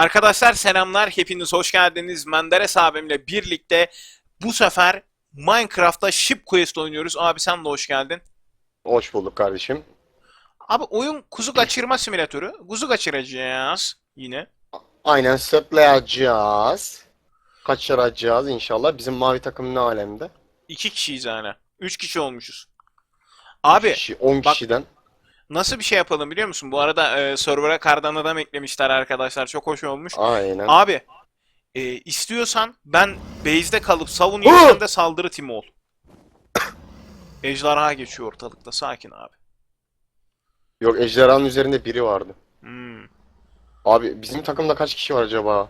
Arkadaşlar selamlar, hepiniz hoş geldiniz. Menderes abimle birlikte bu sefer Minecraft'ta Ship Quest oynuyoruz. Abi sen de hoş geldin. Hoş bulduk kardeşim. Abi oyun kuzu kaçırma simülatörü. Kuzu kaçıracağız yine. Aynen sırtlayacağız. Kaçıracağız inşallah. Bizim mavi takım ne alemde? İki kişiyiz yani. Üç kişi olmuşuz. Abi Kişi, 10 bak- kişiden. Nasıl bir şey yapalım biliyor musun? Bu arada e, server'a kardan adam eklemişler arkadaşlar. Çok hoş olmuş. Aynen. Abi e, istiyorsan ben base'de kalıp savunuyorum sen de saldırı timi ol. Ejderha geçiyor ortalıkta. Sakin abi. Yok ejderhanın üzerinde biri vardı. Hmm. Abi bizim takımda kaç kişi var acaba?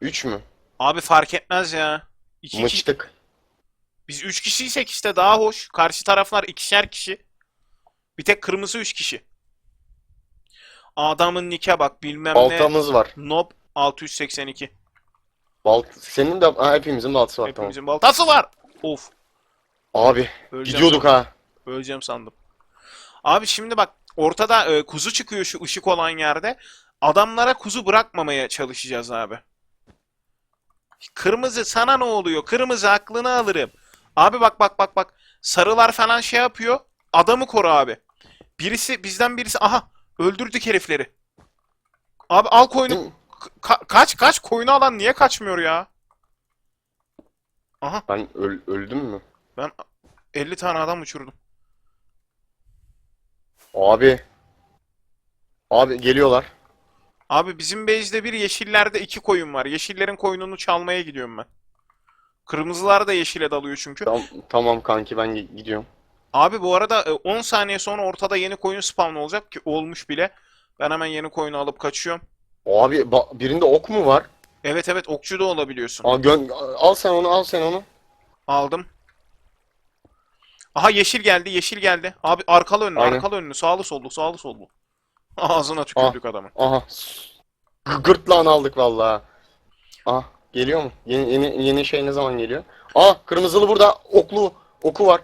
3 mü? Abi fark etmez ya. İki, Mıçtık. biz üç kişiysek işte daha hoş. Karşı taraflar ikişer kişi. Bir tek kırmızı üç kişi. Adamın nike bak bilmem ne. Baltamız var. Nob 682. Balt senin de ha, hepimizin baltası var tamam. Hepimizin baltası var. Of. Abi Öleceğim gidiyorduk sandım. ha. Öleceğim sandım. Abi şimdi bak ortada e, kuzu çıkıyor şu ışık olan yerde. Adamlara kuzu bırakmamaya çalışacağız abi. Kırmızı sana ne oluyor? Kırmızı aklını alırım. Abi bak bak bak bak. Sarılar falan şey yapıyor. Adamı koru abi. Birisi bizden birisi aha öldürdük herifleri. Abi al koyunu. Ka- kaç kaç koyunu alan niye kaçmıyor ya? Aha Ben öl- öldüm mü? ben 50 tane adam uçurdum. Abi. Abi geliyorlar. Abi bizim base'de bir yeşillerde iki koyun var. Yeşillerin koyununu çalmaya gidiyorum ben. Kırmızılar da yeşile dalıyor çünkü. Tamam, tamam kanki ben gi- gidiyorum. Abi bu arada e, 10 saniye sonra ortada yeni koyun spawn olacak ki olmuş bile. Ben hemen yeni koyunu alıp kaçıyorum. Abi birinde ok mu var? Evet evet okçu da olabiliyorsun. Gön- al sen onu al sen onu. Aldım. Aha yeşil geldi yeşil geldi. Abi arkalı önlü Aynen. arkalı önlü sağlı sollu sağlı sollu. Ağzına tükürdük adamı. Aha. Gırtlağını aldık vallahi. Ah geliyor mu? Yeni, yeni, yeni şey ne zaman geliyor? Aa kırmızılı burada oklu oku var.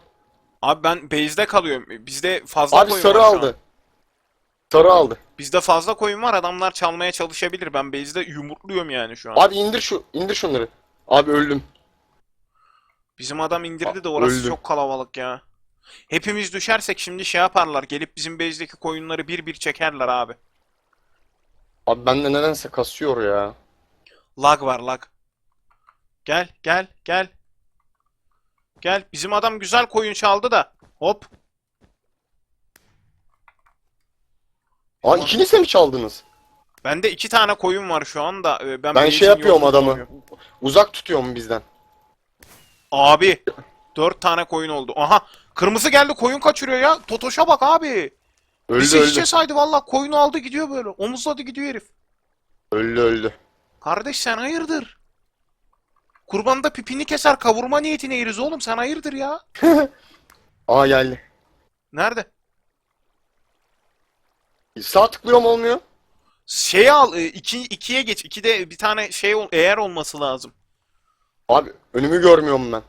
Abi ben base'de kalıyorum. Bizde fazla Abi koyun sarı var şu an. aldı. Sarı aldı. Bizde fazla koyun var. Adamlar çalmaya çalışabilir. Ben base'de yumrukluyorum yani şu an. Abi indir şu indir şunları. Abi öldüm. Bizim adam indirdi de orası öldü. çok kalabalık ya. Hepimiz düşersek şimdi şey yaparlar. Gelip bizim base'deki koyunları bir bir çekerler abi. Abi bende nedense kasıyor ya. Lag var lag. Gel gel gel. Gel. Bizim adam güzel koyun çaldı da. Hop. Aa ikiniz de mi çaldınız? Bende iki tane koyun var şu anda. Ee, Ben, Ben şey yapıyorum yolunu adamı. bulamıyorum. Uzak tutuyorum bizden. Abi. Dört tane koyun oldu. Aha. Kırmızı geldi koyun kaçırıyor ya. Totoş'a bak abi. Öldü Bizi öldü. hiçe saydı valla. Koyunu aldı gidiyor böyle. Omuzladı gidiyor herif. Öldü öldü. Kardeş sen hayırdır? Kurbanda pipini keser kavurma niyetine yeriz oğlum sen hayırdır ya? Aa geldi. Nerede? Sağ tıklıyorum olmuyor. Şey al e, iki, ikiye geç. İkide bir tane şey ol, eğer olması lazım. Abi önümü görmüyorum ben.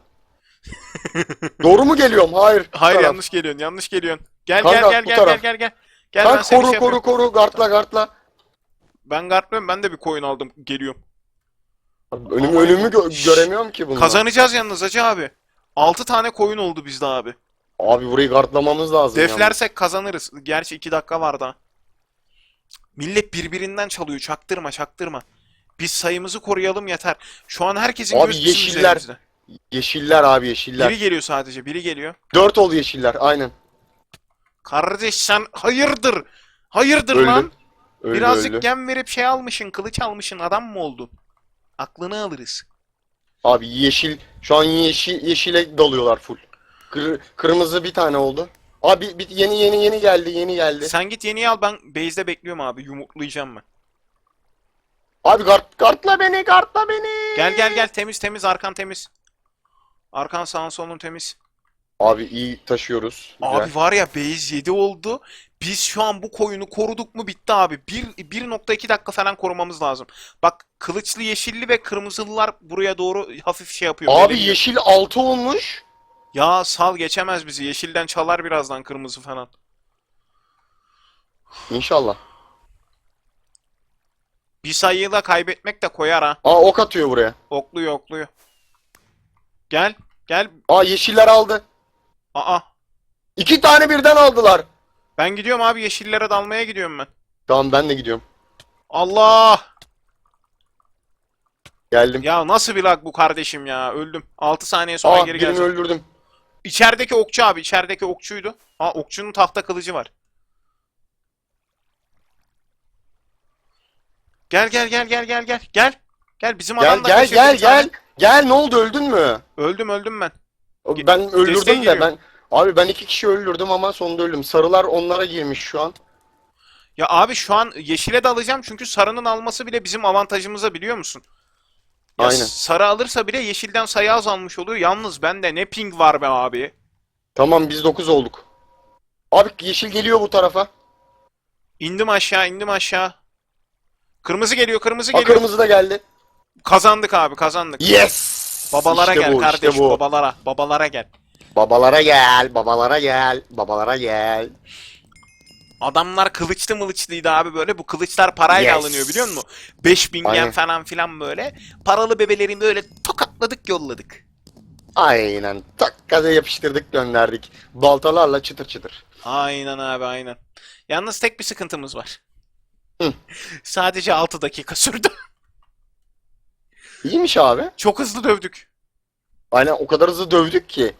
Doğru mu geliyorum? Hayır. bu Hayır taraf. yanlış geliyorsun yanlış geliyorsun. Gel Kanka, gel gel bu gel taraf. gel gel gel. Gel ben Kanka seni koru şey koru yapıyorum. koru gardla gardla. Ben gardlıyorum ben de bir koyun aldım geliyorum. Abi Önümü önümü gö- göremiyorum ki bunu. Kazanacağız yalnız hacı abi. 6 tane koyun oldu bizde abi. Abi burayı gardlamamız lazım yalnız. Deflersek kazanırız. Gerçi 2 dakika var daha. Millet birbirinden çalıyor. Çaktırma çaktırma. Biz sayımızı koruyalım yeter. Şu an herkesin Abi gözü bizim yeşiller. üzerimizde. Yeşiller abi yeşiller. Biri geliyor sadece. Biri geliyor. Dört oldu yeşiller aynen. Kardeş sen hayırdır? Hayırdır Öldü. lan? Öldü Birazcık öldü. gem verip şey almışın, kılıç almışın adam mı oldun? Aklını alırız. Abi yeşil şu an yeşil yeşile dalıyorlar full. Kır- kırmızı bir tane oldu. Abi bir, yeni yeni yeni geldi yeni geldi. Sen git yeniyi al ben base'de bekliyorum abi. Yumurtlayacağım ben. Abi gard gardla beni gardla beni. Gel gel gel temiz temiz arkan temiz. Arkan sağın solun temiz. Abi iyi taşıyoruz. Güzel. Abi var ya base 7 oldu. Biz şu an bu koyunu koruduk mu bitti abi. 1 1.2 dakika falan korumamız lazım. Bak kılıçlı yeşilli ve kırmızılılar buraya doğru hafif şey yapıyor. Abi beliriyor. yeşil altı olmuş. Ya sal geçemez bizi. Yeşilden çalar birazdan kırmızı falan. Ah. İnşallah. Bir sayıyla kaybetmek de koyar ha. Aa ok atıyor buraya. Okluyor okluyor. Gel. Gel. Aa yeşiller aldı. Aa. İki tane birden aldılar. Ben gidiyorum abi yeşillere dalmaya gidiyorum ben. Tamam ben de gidiyorum. Allah. Geldim. Ya nasıl bir lag bu kardeşim ya. Öldüm. 6 saniye sonra Aa geri birini geleceğim. öldürdüm. İçerideki okçu abi. içerideki okçuydu. Aa okçunun tahta kılıcı var. Gel gel gel gel gel gel. Gel. Gel bizim Gel adam da gel gel gel. Gel ne oldu öldün mü? Öldüm öldüm ben. Ben öldürdüm de geliyor. ben. Abi ben iki kişi öldürdüm ama sonunda öldüm. Sarılar onlara girmiş şu an. Ya abi şu an yeşile dalacağım çünkü sarının alması bile bizim avantajımıza biliyor musun? Ya Aynen. sarı alırsa bile yeşilden sayı azalmış oluyor. Yalnız bende ne ping var be abi. Tamam biz 9 olduk. Abi yeşil geliyor bu tarafa. İndim aşağı indim aşağı. Kırmızı geliyor kırmızı Aa geliyor. kırmızı da geldi. Kazandık abi kazandık. Yes! Babalara İşte gel bu, kardeş işte bu. babalara babalara gel. Babalara gel, babalara gel, babalara gel. Adamlar kılıçlı mılıçlıydı abi böyle. Bu kılıçlar parayla Yes. alınıyor biliyor musun? 5000 yen Aynen. falan filan böyle. Paralı bebelerin böyle tokatladık yolladık. Aynen. Tak gaza yapıştırdık gönderdik. Baltalarla çıtır çıtır. Aynen abi aynen. Yalnız tek bir sıkıntımız var. Hı. Sadece 6 dakika sürdü. İyiymiş abi. Çok hızlı dövdük. Aynen o kadar hızlı dövdük ki.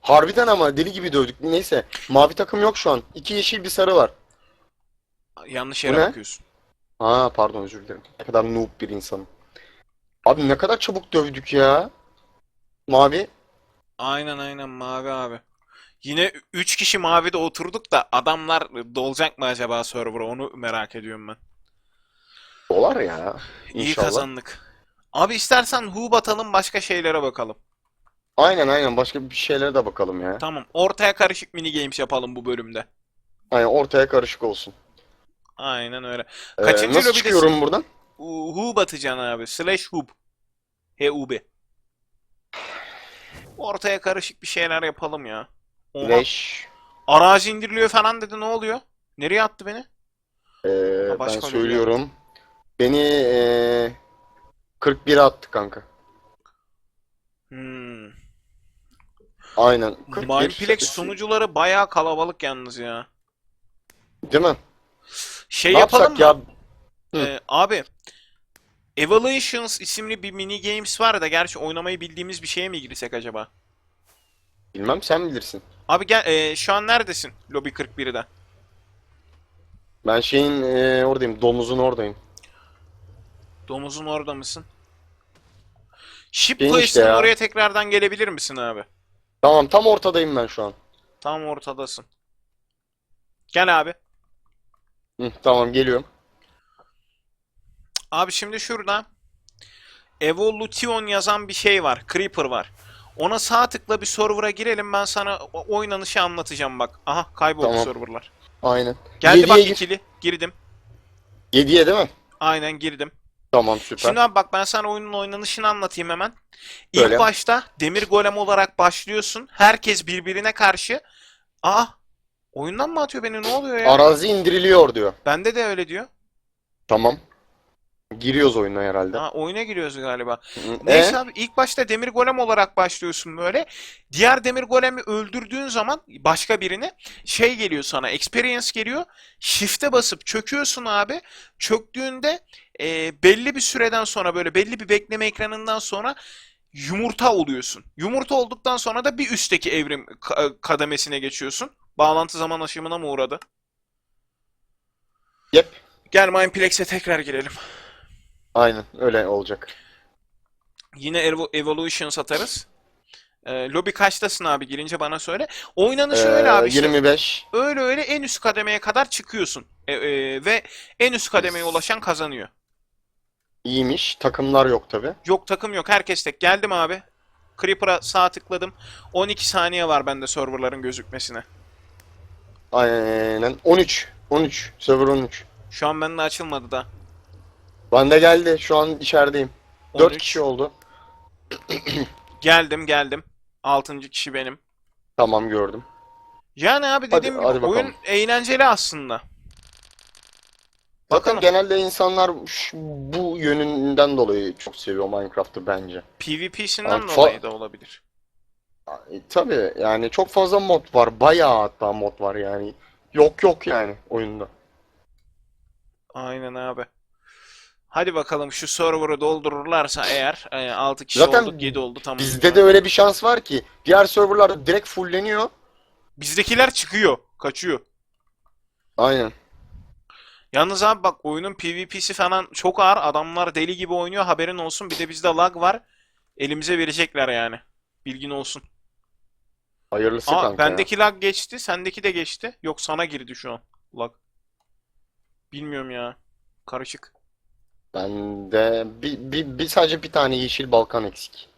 Harbiden ama deli gibi dövdük. Neyse. Mavi takım yok şu an. İki yeşil bir sarı var. Yanlış Bu yere ne? bakıyorsun. Ha pardon özür dilerim. Ne kadar noob bir insanım. Abi ne kadar çabuk dövdük ya. Mavi. Aynen aynen mavi abi. Yine 3 kişi mavide oturduk da adamlar dolacak mı acaba server'a onu merak ediyorum ben. Dolar ya. İyi İnşallah. kazandık. Abi istersen hub atalım başka şeylere bakalım. Aynen aynen başka bir şeylere de bakalım ya. Tamam. Ortaya karışık mini games yapalım bu bölümde. Aynen ortaya karışık olsun. Aynen öyle. Ee, Kaçıncı nasıl lobidesin? çıkıyorum buradan? Hub atacaksın abi. Slash hub. HUB. Ortaya karışık bir şeyler yapalım ya. Oha. Leş. Arazi indiriliyor falan dedi ne oluyor? Nereye attı beni? Ee, Ha, ben söylüyorum. Beni ee, 41'e attı kanka. Hmm. Aynen. 41. Mineplex sunucuları bayağı kalabalık yalnız ya. Değil mi? Şey ne yapalım mı? ya? Ee, abi Evaluations isimli bir mini games var da gerçi oynamayı bildiğimiz bir şeye mi girsek acaba? Bilmem sen bilirsin. Abi gel e, şu an neredesin? Lobby 41'de. Ben şeyin ee, oradayım. Domuzun oradayım. Domuzun orada mısın? Ship işte ya. oraya tekrardan gelebilir misin abi? Tamam tam ortadayım ben şu an. Tam ortadasın. Gel abi. Hı, tamam geliyorum. Abi şimdi şurada Evolution yazan bir şey var. Creeper var. Ona sağ tıkla bir server'a girelim ben sana o- oynanışı anlatacağım bak. Aha kayboldu Tamam. serverlar. Aynen. Geldi Yediye bak gir. ikili. Girdim. 7'ye değil mi? Aynen girdim. Tamam süper. Şimdi abi bak ben sana oyunun oynanışını anlatayım hemen. İlk Böyle. başta demir golem olarak başlıyorsun. Herkes birbirine karşı. Aa! Oyundan mı atıyor beni? Ne oluyor ya? Arazi indiriliyor diyor. Bende de öyle diyor. Tamam. Giriyoruz oyuna herhalde. Ha, oyuna giriyoruz galiba. Hı, Neyse e? abi ilk başta demir golem olarak başlıyorsun böyle. Diğer demir golemi öldürdüğün zaman başka birini şey geliyor sana experience geliyor. Shift'e basıp çöküyorsun abi. Çöktüğünde e, belli bir süreden sonra böyle belli bir bekleme ekranından sonra yumurta oluyorsun. Yumurta olduktan sonra da bir üstteki evrim ka- kademesine geçiyorsun. Bağlantı zaman aşımına mı uğradı? Yep. Gel Mineplex'e tekrar girelim. Aynen öyle olacak. Yine Evo- Evolution satarız. Ee, lobi kaçtasın abi girince bana söyle. Oynanışı Ee, öyle abi işte. 25. Öyle öyle en üst kademeye kadar çıkıyorsun. E, e, ve en üst kademeye ulaşan kazanıyor. İyiymiş. Takımlar yok tabi. Yok takım yok herkes tek. Geldim abi. Creeper'a sağ tıkladım. 12 saniye var bende serverların gözükmesine. Aynen. 13. 13. Server 13. Şu an bende açılmadı da. Bende geldi. Şu an içerideyim. 4 13. kişi oldu. Geldim geldim. 6. kişi benim. Tamam gördüm. Yani abi Hadi- dediğim hadi gibi bakalım. oyun eğlenceli aslında. Bakalım. genelde insanlar şu- bu yönünden dolayı çok seviyor Minecraft'ı bence. PvP'sinden Abi, fa- dolayı da olabilir. E, tabii yani çok fazla mod var. Bayağı hatta mod var yani. Yok yok yani oyunda. Aynen abi. Hadi bakalım şu server'ı doldururlarsa eğer e, 6 kişi Zaten olduk 7 oldu tamam. Bizde de öyle bir şans var ki diğer serverlarda direkt fullleniyor. Bizdekiler çıkıyor, kaçıyor. Aynen. Yalnız abi bak oyunun PvP'si falan çok ağır. Adamlar deli gibi oynuyor. Haberin olsun. Bir de bizde lag var. Elimize verecekler yani. Bilgin olsun. Hayırlısı Aa kanka ya. bendeki lag geçti. Sendeki de geçti. Yok sana girdi şu an lag. Bilmiyorum ya. Karışık. Bende bir, bir, bir sadece bir tane yeşil balkan eksik.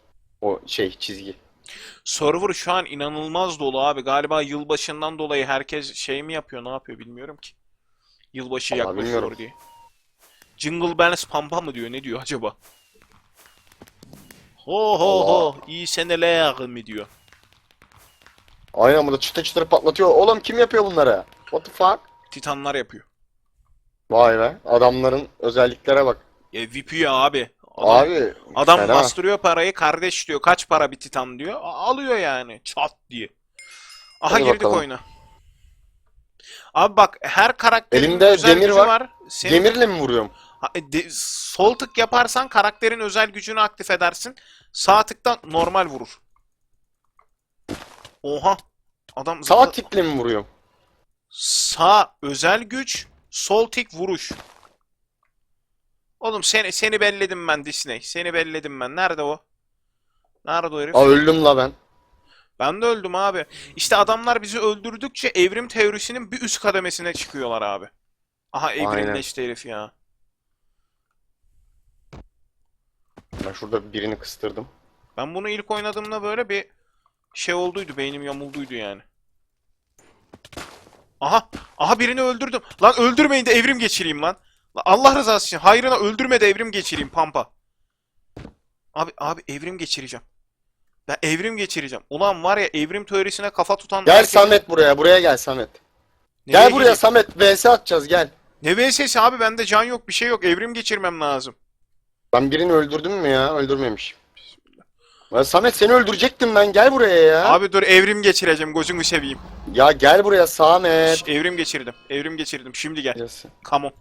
O şey çizgi. Server şu an inanılmaz dolu abi. Galiba yılbaşından dolayı herkes şey mi yapıyor, ne yapıyor bilmiyorum ki. Yılbaşı Vallahi yaklaşıyor bilmiyorum. diye. Jingle bells pampa mı diyor, ne diyor acaba? Ho ho ho, Allah. iyi seneler mi diyor. Aynen burada çıtır çıtır patlatıyor. Oğlum kim yapıyor bunları? What the fuck? Titanlar yapıyor. Vay be. Adamların özelliklere bak. E, VIP ya abi. Adam, Abi adam fena. bastırıyor parayı, kardeş diyor, kaç para bir titan diyor. A- alıyor yani, çat diye. Aha Hadi girdik bakalım. oyuna. Abi bak her karakterin Elimde özel demir gücü var. Senin Demirle mi vuruyorum? Ha, e, de- sol tık yaparsan karakterin özel gücünü aktif edersin. Sağ tıktan normal vurur. Oha. Adam Sağ zıpla- tıkla mı vuruyorum? Sağ özel güç, sol tik vuruş. Oğlum seni seni belledim ben Disney. Seni belledim ben. Nerede o? Nerede o herif? Aa öldüm la ben. Ben de öldüm abi. İşte adamlar bizi öldürdükçe evrim teorisinin bir üst kademesine çıkıyorlar abi. Aha evrimleşti herif ya. Ben şurada birini kıstırdım. Ben bunu ilk oynadığımda böyle bir şey olduydu. Beynim yamulduydu yani. Aha! Aha birini öldürdüm. Lan öldürmeyin de evrim geçireyim lan. Lan Allah rızası için hayrına öldürme de evrim geçireyim pampa. Abi abi evrim geçireceğim. Ben evrim geçireceğim. Ulan var ya evrim teorisine kafa tutan Gel herkes- Samet buraya. Buraya gel Samet. Nereye Gel buraya gideyim? Samet. VS atacağız gel. Ne VS'si abi bende can yok bir şey yok. Evrim geçirmem lazım. Ben birini öldürdüm mü ya? Öldürmemiş. Ya Samet seni öldürecektim ben. Gel buraya ya. Abi dur evrim geçireceğim gözünü seveyim. Ya gel buraya Samet. Şş, evrim geçirdim. Evrim geçirdim. Şimdi gel. Yes. Come on.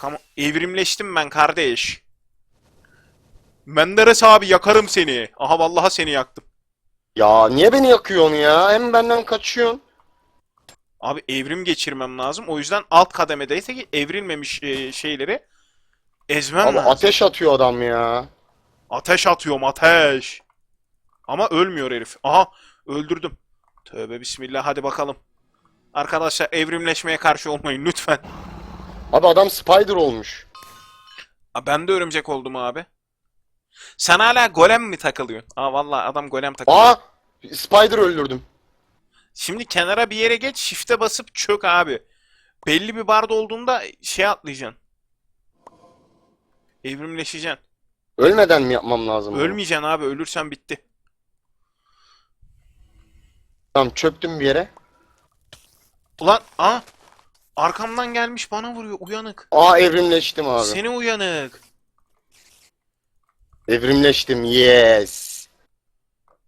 Come on. Evrimleştim ben kardeş. Menderes abi yakarım seni. Aha vallahi seni yaktım. Ya niye beni yakıyorsun ya? Hem benden kaçıyorsun. Abi evrim geçirmem lazım. O yüzden alt kademedeyse ki evrilmemiş e, şeyleri ezmem Ama lazım. ateş atıyor adam ya. Ateş atıyorum ateş. Ama ölmüyor herif. Aha öldürdüm. Tövbe bismillah hadi bakalım. Arkadaşlar evrimleşmeye karşı olmayın lütfen. Abi adam spider olmuş. Aa, ben de örümcek oldum abi. Sen hala golem mi takılıyorsun? Aa vallahi adam golem takılıyor. Aa! Spider öldürdüm. Şimdi kenara bir yere geç, shift'e basıp çök abi. Belli bir barda olduğunda şey atlayacaksın. Evrimleşeceksin. Ölmeden mi yapmam lazım? bunu? Ölmeyeceksin abi, ölürsen bitti. Tamam çöktüm bir yere. Ulan, aa! Arkamdan gelmiş bana vuruyor, uyanık. Aa evrimleştim abi. Seni uyanık. Evrimleştim. Yes.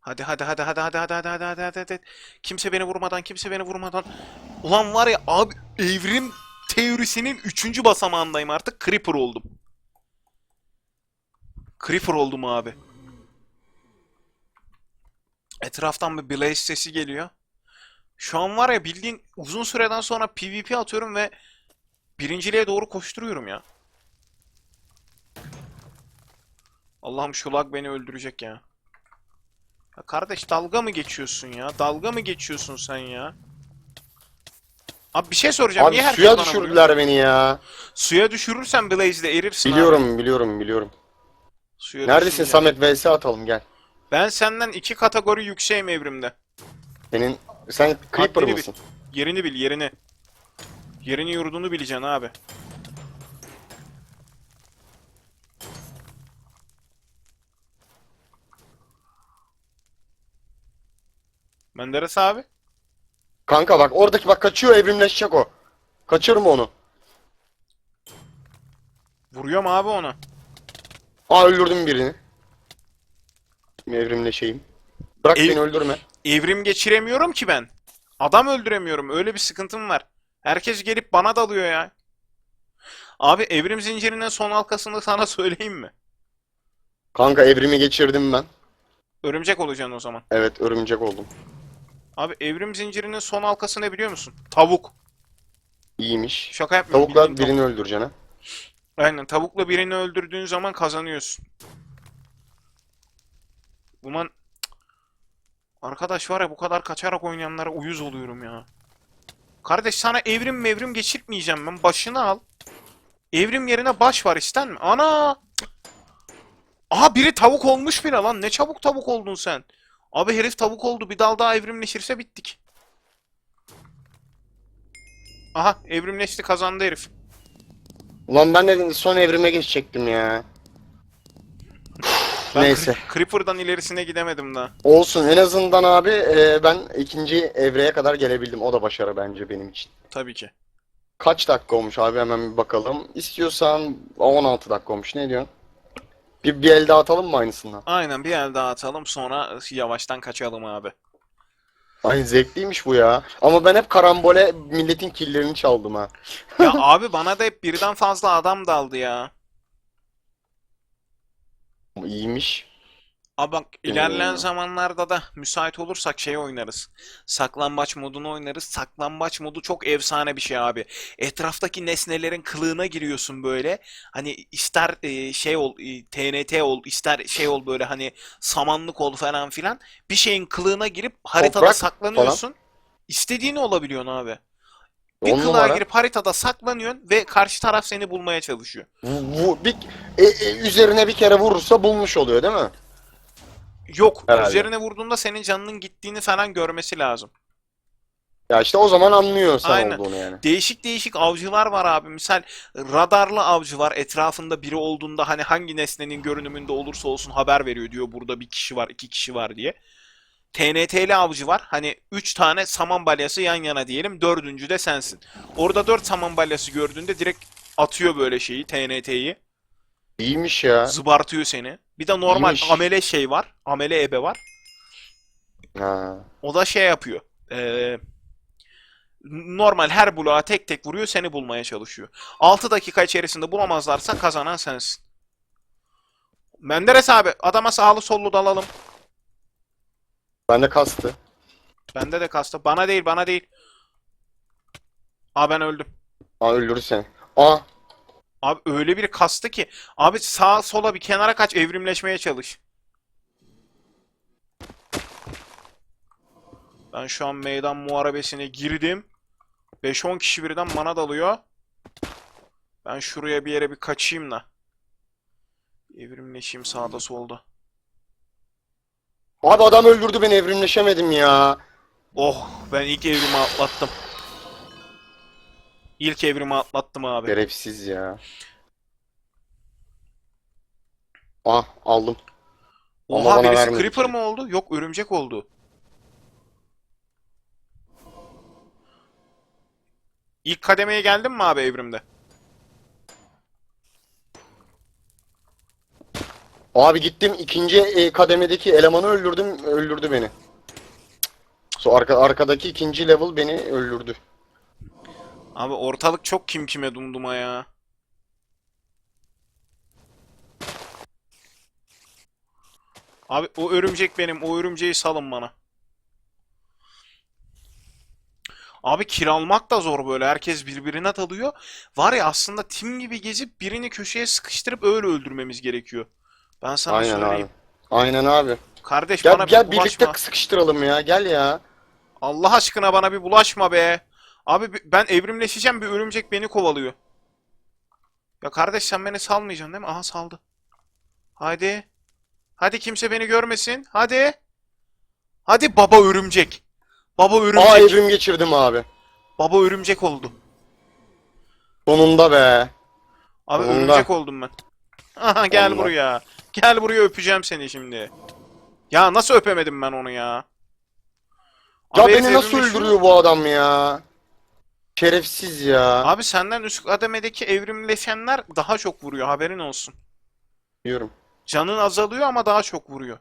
Hadi hadi hadi hadi hadi hadi hadi hadi hadi hadi hadi. Kimse beni vurmadan, kimse beni vurmadan. Ulan var ya abi evrim teorisinin 3. basamağındayım artık. Creeper oldum. Creeper oldum abi. Etraftan bir blaze sesi geliyor. Şu an var ya bildiğin uzun süreden sonra PvP atıyorum ve birinciliğe doğru koşturuyorum ya. Allah'ım şu lag beni öldürecek ya. Ya kardeş dalga mı geçiyorsun ya? Dalga mı geçiyorsun sen ya? Abi bir şey soracağım. Abi Niye herkes suya bana vuruyor? düşürdüler beni ya. Suya düşürürsen Blaze'de erirsin abi. Biliyorum biliyorum biliyorum. Suya Neredesin. Samet? VS atalım gel. Ben senden iki kategori yükseğim evrimde. Senin sen Creeper Haddini bil. mısın? Yerini bil, yerini. Yerini yurdunu bileceksin abi. Menderes abi. Kanka bak oradaki bak kaçıyor evrimleşecek o. Kaçırma onu. Vuruyorum abi onu. Aa öldürdüm birini. Evrimle şeyim. Bırak Ev- beni öldürme. Evrim geçiremiyorum ki ben. Adam öldüremiyorum. Öyle bir sıkıntım var. Herkes gelip bana dalıyor ya. Abi evrim zincirinin son halkasını sana söyleyeyim mi? Kanka evrimi geçirdim ben. Örümcek olacaksın o zaman. Evet örümcek oldum. Abi evrim zincirinin son halkası ne biliyor musun? Tavuk. İyiymiş. Şaka yapmıyorum. Tavukla bildiğin birini ha. tavuk. Aynen tavukla birini öldürdüğün zaman kazanıyorsun. Cık. arkadaş var ya bu kadar kaçarak oynayanlara uyuz oluyorum ya. Kardeş sana evrim mevrim geçirtmeyeceğim ben. Başını al. Evrim yerine baş var isten mi? Ana! Aha biri tavuk olmuş bile lan. Ne çabuk tavuk oldun sen. Abi herif tavuk oldu. Bir dal daha evrimleşirse bittik. Aha evrimleşti kazandı herif. Ulan ben de son evrime geçecektim ya. Ben Neyse. Cre- Creeper'dan ilerisine gidemedim daha. Olsun en azından abi e, ben ikinci evreye kadar gelebildim. O da başarı bence benim için. Tabii ki. Kaç dakika olmuş abi hemen bir bakalım. İstiyorsan 16 dakika olmuş. Ne diyorsun? Bir, bir el daha atalım mı aynısından? Aynen bir el daha atalım sonra yavaştan kaçalım abi. Ay zevkliymiş bu ya. Ama ben hep karambole milletin killerini çaldım ha. Ya abi bana da hep birden fazla adam daldı ya. İyiymiş. Abi bak ilerleyen Oo. zamanlarda da müsait olursak şey oynarız. Saklambaç modunu oynarız. Saklambaç modu çok efsane bir şey abi. Etraftaki nesnelerin kılığına giriyorsun böyle. Hani ister e, şey ol, e, TNT ol, ister şey ol böyle hani samanlık ol falan filan. Bir şeyin kılığına girip haritada Toprak saklanıyorsun. İstediğini olabiliyorsun abi. Bir On kılığa numara. girip haritada saklanıyorsun ve karşı taraf seni bulmaya çalışıyor. Bu, bu- bir, e, e, üzerine bir kere vurursa bulmuş oluyor değil mi? Yok, Herhalde. üzerine vurduğunda senin canının gittiğini falan görmesi lazım. Ya işte o zaman anlıyor sen Aynen. olduğunu yani. Değişik değişik avcılar var abi. Misal radarlı avcı var. Etrafında biri olduğunda hani hangi nesnenin görünümünde olursa olsun haber veriyor diyor. Burada bir kişi var, iki kişi var diye. TNT'li avcı var. Hani 3 tane saman balyası yan yana diyelim. Dördüncü de sensin. Orada 4 saman balyası gördüğünde direkt atıyor böyle şeyi, TNT'yi. İyiymiş ya. Zıbartıyor seni. Bir de normal İyiymiş. amele şey var. Amele ebe var. Ha. O da şey yapıyor. Ee, normal her bloğa tek tek vuruyor seni bulmaya çalışıyor. 6 dakika içerisinde bulamazlarsa kazanan sensin. Menderes abi adama sağlı sollu dalalım. Bende kastı. Bende de kastı. Bana değil bana değil. Aa ben öldüm. Aa öldürür seni. Aa Abi öyle bir kastı ki. Abi sağa sola bir kenara kaç evrimleşmeye çalış. Ben şu an meydan muharebesine girdim. 5-10 kişi birden bana dalıyor. Ben şuraya bir yere bir kaçayım da. Evrimleşeyim sağda solda. Abi adam öldürdü beni evrimleşemedim ya. Oh ben ilk evrimi atlattım. İlk evrimi atlattım abi. Şerefsiz ya. Ah aldım. Ama Oha bana birisi vermedi creeper mı oldu? Yok örümcek oldu. İlk kademeye geldin mi abi evrimde? Abi gittim ikinci e, kademedeki elemanı öldürdüm öldürdü beni. So arka, arkadaki ikinci level beni öldürdü. Abi ortalık çok kim kime dumduma ya. Abi o örümcek benim. O örümceği salın bana. Abi kiralmak da zor böyle. Herkes birbirine dalıyor. Var ya aslında tim gibi gezip birini köşeye sıkıştırıp öyle öldürmemiz gerekiyor. Ben sana Aynen söyleyeyim. abi. Aynen abi. Kardeş Gel bana bir gel bulaşma. birlikte sıkıştıralım ya. Gel ya. Allah aşkına bana bir bulaşma be. Abi bi- ben evrimleşeceğim bir örümcek beni kovalıyor. Ya kardeş sen beni salmayacaksın değil mi? Aha saldı. Hadi. Hadi kimse beni görmesin. Hadi. Hadi baba örümcek. Baba Aa örümcek. evrim geçirdim abi. Baba örümcek oldu. Sonunda be. Abi Sonunda. örümcek oldum ben. Aha gel Allah. buraya. Gel buraya öpeceğim seni şimdi. Ya nasıl öpemedim ben onu ya? Ya Abi beni nasıl öldürüyor bu adam ya? Şerefsiz ya. Abi senden üst kademedeki evrimleşenler daha çok vuruyor haberin olsun. Diyorum. Canın azalıyor ama daha çok vuruyor.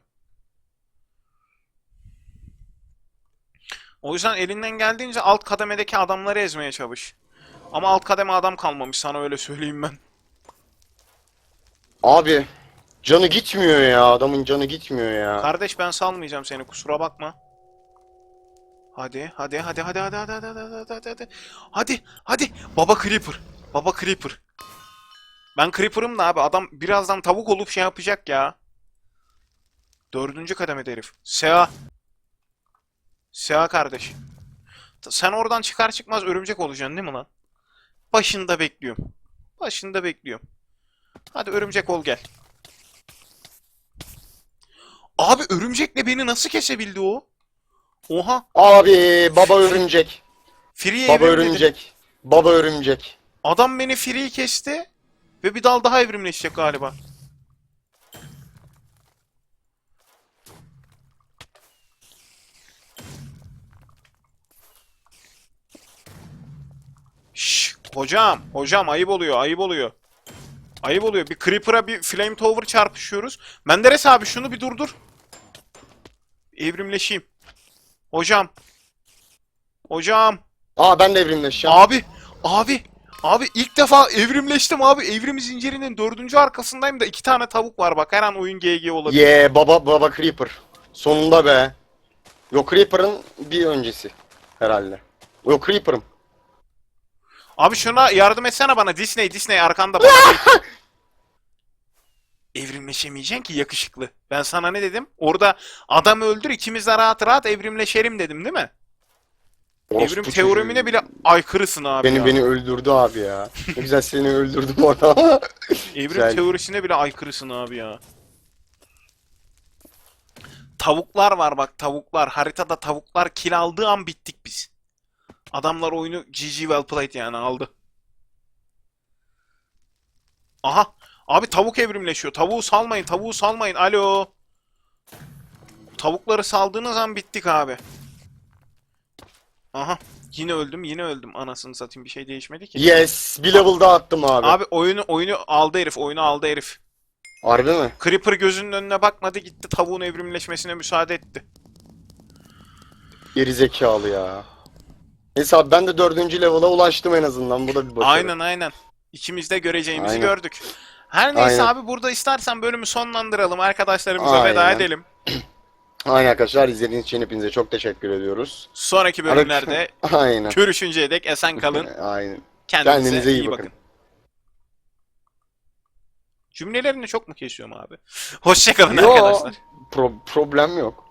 O yüzden elinden geldiğince alt kademedeki adamları ezmeye çalış. Ama alt kademe adam kalmamış sana öyle söyleyeyim ben. Abi canı gitmiyor ya. Adamın canı gitmiyor ya. Kardeş ben salmayacağım seni kusura bakma. Hadi hadi hadi hadi hadi hadi hadi hadi hadi hadi hadi hadi hadi Baba Creeper Baba Creeper Ben Creeper'ım da abi adam birazdan tavuk olup şey yapacak ya Dördüncü kademede herif Seha Seha kardeş Sen oradan çıkar çıkmaz örümcek olacaksın değil mi lan? Başında bekliyorum Başında bekliyorum Hadi örümcek ol gel Abi örümcekle beni nasıl kesebildi o? Oha. Abi baba örümcek. Free Baba örümcek. Baba örümcek. Adam beni free kesti. Ve bir dal daha evrimleşecek galiba. Şşş, hocam, hocam ayıp oluyor, ayıp oluyor. Ayıp oluyor. Bir Creeper'a bir Flametower çarpışıyoruz. Menderes abi şunu bir durdur. Evrimleşeyim. Hocam. Hocam. Aa ben de evrimleşeceğim. Abi, abi, abi ilk defa evrimleştim abi. Evrim zincirinin dördüncü arkasındayım da iki tane tavuk var bak. Her an oyun GG olabilir. Ye baba baba Creeper. Sonunda be. Yok Creeper'ın bir öncesi herhalde. Yok Creeper'ım. Abi şuna yardım etsene bana. Disney, Disney arkanda bana. Evrimleşemeyeceksin ki yakışıklı. Ben sana ne dedim? Orada adam öldür ikimiz de rahat rahat evrimleşelim dedim değil mi? Orospu Evrim teoremine bile aykırısın abi Beni ya. beni öldürdü abi ya. Ne güzel seni öldürdüm orada. Evrim Güzel. teorisine bile aykırısın abi ya. Tavuklar var bak tavuklar. Haritada tavuklar kill aldığı an bittik biz. Adamlar oyunu GG well played yani aldı. Aha. Abi tavuk evrimleşiyor. Tavuğu salmayın. Tavuğu salmayın. Alo. Tavukları saldığınız an bittik abi. Aha. Yine öldüm. Yine öldüm. Anasını satayım bir şey değişmedi ki. yes, bir level daha attım abi. Abi oyunu oyunu aldı herif. Oyunu aldı herif. Harbi mi? Creeper gözünün önüne bakmadı gitti tavuğun evrimleşmesine müsaade etti. Geri zekalı ya. Neyse abi ben de dördüncü level'a ulaştım en azından. Bu da bir başarı. Aynen aynen. İkimiz de göreceğimizi Aynen. gördük. Her neyse Aynen. abi burada istersen bölümü sonlandıralım. Arkadaşlarımıza veda Aynen. edelim. Aynen arkadaşlar izlediğiniz için hepinize çok teşekkür ediyoruz. Sonraki bölümlerde Aynen. görüşünceye dek esen kalın. Aynen. Kendinize, Kendinize iyi iyi bakın. bakın. Cümlelerini çok mu kesiyorum abi? Hoşçakalın Yo, arkadaşlar. pro- problem yok.